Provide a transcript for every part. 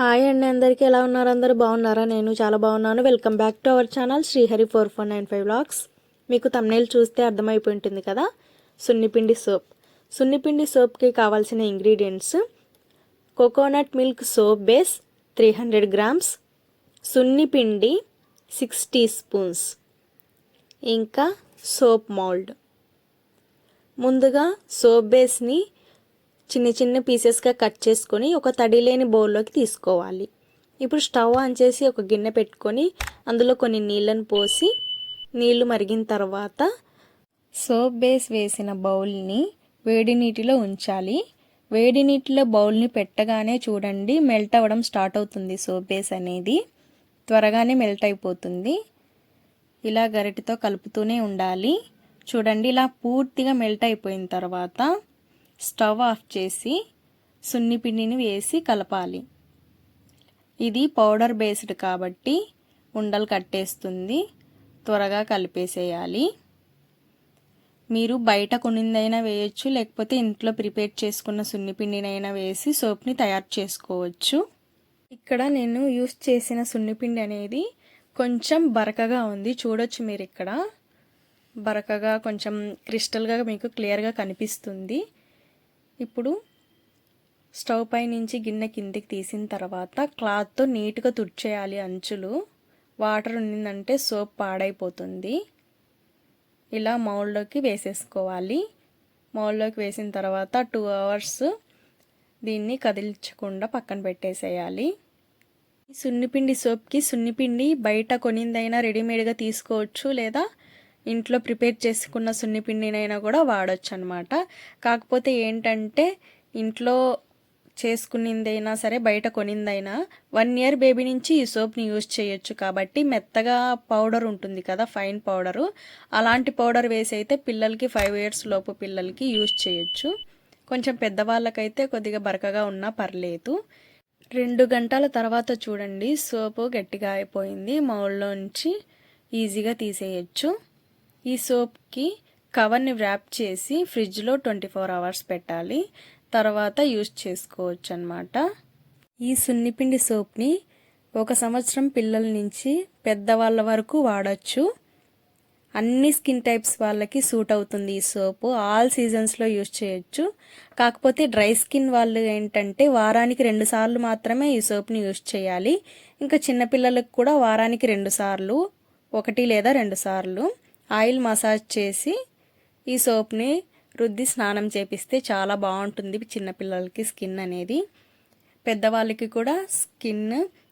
Hi అండి అందరికీ ఎలా ఉన్నారు అందరూ? బాగున్నారా? నేను చాలా బాగున్నాను. Welcome back to our channel Srihari four four nine five vlogs మీకు తమ్నేల్ చూస్తే అర్థమైపోయి ఉంటుంది కదా? సున్నిపిండి సోప్. సున్నిపిండి సోప్కి కావాల్సిన ingredients coconut milk soap base three hundred grams సున్నిపిండి six teaspoons ఇంకా సోప్ మౌల్డ్ ముందుగా సోప్ బేస్ని చిన్న చిన్న పీసెస్గా కట్ చేసుకొని ఒక తడి లేని బౌల్లోకి తీసుకోవాలి. ఇప్పుడు స్టవ్ ఆన్ చేసి ఒక గిన్నె పెట్టుకొని అందులో కొన్ని నీళ్ళను పోసి నీళ్ళు మరిగిన తర్వాత సోప్ బేస్ వేసిన బౌల్ని వేడి నీటిలో ఉంచాలి. వేడి నీటిలో బౌల్ని పెట్టగానే చూడండి మెల్ట్ అవ్వడం స్టార్ట్ అవుతుంది సోప్ బేస్ అనేది. త్వరగానే మెల్ట్ అయిపోతుంది. ఇలా గరిటెతో కలుపుతూనే ఉండాలి. చూడండి ఇలా పూర్తిగా మెల్ట్ అయిపోయిన తర్వాత స్టవ్ ఆఫ్ చేసి సున్నిపిండిని వేసి కలపాలి. ఇది పౌడర్ బేస్డ్ కాబట్టి ఉండలు కట్టేస్తుంది. త్వరగా కలిపేసేయాలి. మీరు బయట కొనిందైనా వేయచ్చు లేకపోతే ఇంట్లో ప్రిపేర్ చేసుకున్న సున్నిపిండినైనా వేసి సోప్ని తయారు చేసుకోవచ్చు. ఇక్కడ నేను యూస్ చేసిన సున్నిపిండి అనేది కొంచెం బరకగా ఉంది. చూడొచ్చు మీరు ఇక్కడ. బరకగా కొంచెం క్రిస్టల్గా మీకు క్లియర్గా కనిపిస్తుంది. ఇప్పుడు స్టవ్ పై నుంచి గిన్నె కిందికి తీసిన తర్వాత క్లాత్తో నీట్గా తుడిచేయాలి అంచులు. వాటర్ ఉండిందంటే సోప్ పాడైపోతుంది. ఇలా మౌల్లోకి వేసేసుకోవాలి. మౌల్లోకి వేసిన తర్వాత టూ అవర్స్ దీన్ని కదిలించకుండా పక్కన పెట్టేసేయాలి. సున్నిపిండి సోప్కి సున్నిపిండి బయట కొనిందైనా రెడీమేడ్గా తీసుకోవచ్చు లేదా ఇంట్లో ప్రిపేర్ చేసుకున్న సున్నిపిండినైనా కూడా వాడచ్చు అనమాట కాకపోతే ఏంటంటే ఇంట్లో చేసుకునిందైనా సరే బయట కొనిందైనా వన్ ఇయర్ బేబీ నుంచి ఈ సోప్ని యూజ్ చేయొచ్చు. కాబట్టి మెత్తగా పౌడర్ ఉంటుంది కదా ఫైన్ పౌడరు. అలాంటి పౌడర్ వేసి అయితే పిల్లలకి ఫైవ్ ఇయర్స్ లోపు పిల్లలకి యూజ్ చేయొచ్చు. కొంచెం పెద్దవాళ్ళకైతే కొద్దిగా బరకగా ఉన్నా పర్లేదు. రెండు గంటల తర్వాత చూడండి సోపు గట్టిగా అయిపోయింది. మౌల్లోంచి ఈజీగా తీసేయచ్చు. ఈ సోప్కి కవర్ని వ్రాప్ చేసి ఫ్రిడ్జ్లో ట్వంటీ ఫోర్ అవర్స్ పెట్టాలి. తర్వాత యూజ్ చేసుకోవచ్చు అనమాట ఈ సున్నిపిండి సోప్ని ఒక సంవత్సరం పిల్లల నుంచి పెద్దవాళ్ళ వరకు వాడచ్చు. అన్ని స్కిన్ టైప్స్ వాళ్ళకి సూట్ అవుతుంది ఈ సోపు. ఆల్ సీజన్స్లో యూజ్ చేయొచ్చు. కాకపోతే డ్రై స్కిన్ వాళ్ళు ఏంటంటే వారానికి రెండు సార్లు మాత్రమే ఈ సోప్ని యూజ్ చేయాలి. ఇంకా చిన్నపిల్లలకు కూడా వారానికి రెండు సార్లు ఒకటి లేదా రెండు సార్లు. ఆయిల్ మసాజ్ చేసి ఈ సోప్ని రుద్ది స్నానం చేపిస్తే చాలా బాగుంటుంది చిన్నపిల్లలకి స్కిన్ అనేది. పెద్దవాళ్ళకి కూడా స్కిన్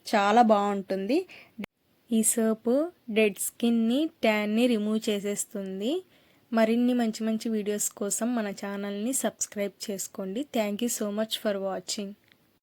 చాలా బాగుంటుంది. ఈ సోపు డెడ్ స్కిన్ని ట్యాన్ని రిమూవ్ చేసేస్తుంది. మరిన్ని మంచి మంచి వీడియోస్ కోసం మన ఛానల్ని సబ్స్క్రైబ్ చేసుకోండి. Thank you so much for watching.